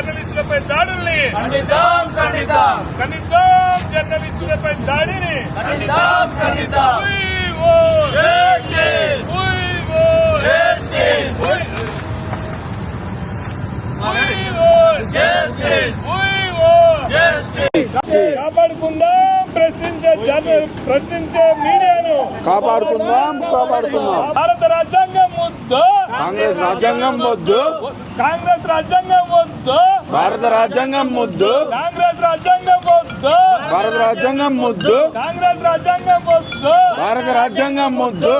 జర్నలిస్టులపై దాడుల్ని. ఖండిద్దాం ఖండిద్దాం ఖండిద్దాం జర్నలిస్టులపై దాడిని. ఖండిద్దాం ఖండిద్దాం కాపాడుకుందాం ప్రశ్నించే జర్నల్ ప్రశ్నించే మీడియాను. కాపాడుకుందాం కాపాడుకుందాం. భారత రాజ్యాంగం వద్దు. కాంగ్రెస్ రాజ్యాంగం వద్దు. కాంగ్రెస్ రాజ్యాంగం వద్దు. భారత రాజ్యాంగం ముద్దు. కాంగ్రెస్ రాజ్యాంగం వద్దు భారత రాజ్యాంగం ముద్దు. కాంగ్రెస్ రాజ్యాంగం వద్దు భారత రాజ్యాంగం ముద్దు.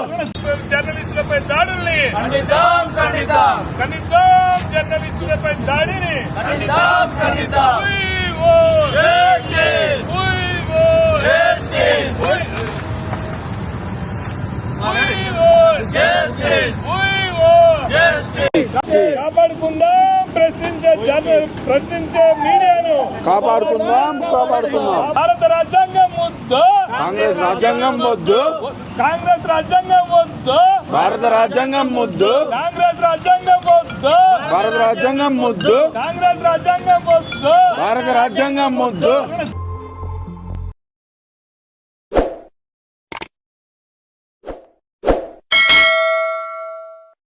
జర్నలిస్టులపై దాడుల్ని. ఖండితం ఖండితం. ఖండిద్దాం జర్నలిస్టులపై దాడిని. ఖండితం ఖండితం. We want Justice. కాపాడుకుందాం ప్రశ్నించే జన ప్రశ్నించే మీడియాను. కాపాడుకుందాం కాపాడుకుందాం. భారత రాజ్యాంగం ముద్దు కాంగ్రెస్ రాజ్యాంగం వద్దు. కాంగ్రెస్ రాజ్యాంగం వద్దు. భారత రాజ్యాంగం ముద్దు కాంగ్రెస్ రాజ్యాంగం వద్దు. భారత రాజ్యాంగం ముద్దు కాంగ్రెస్ రాజ్యాంగం వద్దు. భారత రాజ్యాంగం ముద్దు